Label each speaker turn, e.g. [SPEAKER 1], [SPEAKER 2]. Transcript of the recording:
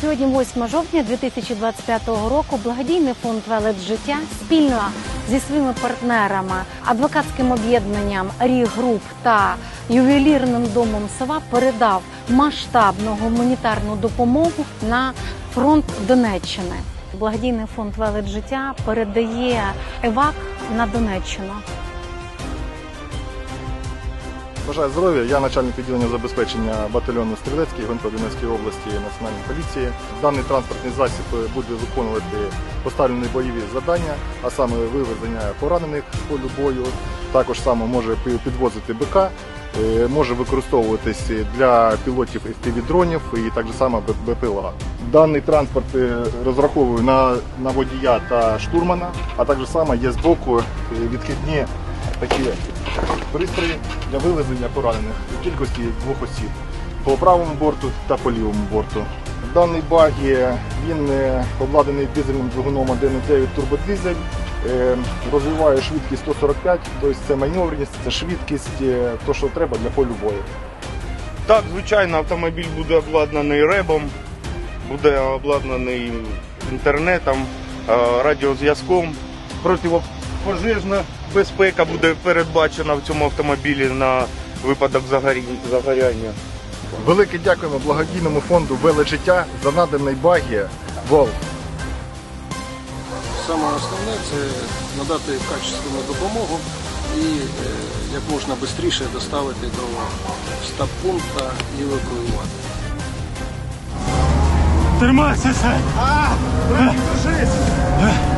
[SPEAKER 1] Сьогодні 8 жовтня 2025 року благодійний фонд Велет життя спільно зі своїми партнерами, адвокатським об'єднанням Ріг Груп та ювелірним домом Сова передав масштабну гуманітарну допомогу на фронт Донеччини. Благодійний фонд Велет життя передає евак на Донеччину.
[SPEAKER 2] Бажаю здоров'я. Я начальник відділення забезпечення батальйону Стрілецький ГУНП Донецької області Національної поліції. Даний транспортний засіб буде виконувати поставлені бойові завдання, а саме вивезення поранених з полю бою. Також саме може підвозити БК, е, може використовуватись для пілотів FPV-дронів і так само БПЛА. Даний транспорт е, розраховую на, на водія та штурмана, а також саме є збоку е, відхідні такі пристрої для вивезення поранених у кількості двох осіб по правому борту та по лівому борту. Даний багі він е, обладнаний дизельним двигуном 1.9 турбодизель, е, розвиває швидкість 145, тобто це маневреність, це швидкість, е, то що треба для полю бою.
[SPEAKER 3] Так, звичайно, автомобіль буде обладнаний ребом, буде обладнаний інтернетом, радіозв'язком. Противопожежна безпека буде передбачена в цьому автомобілі на випадок загоряння.
[SPEAKER 2] Велике дякуємо благодійному фонду Веле життя за наданий багі Вол.
[SPEAKER 4] Саме основне це надати качественну допомогу і е, як можна швидше доставити до стаб-пункту і евакуювати.
[SPEAKER 5] Тримайся, Сань! А, держись!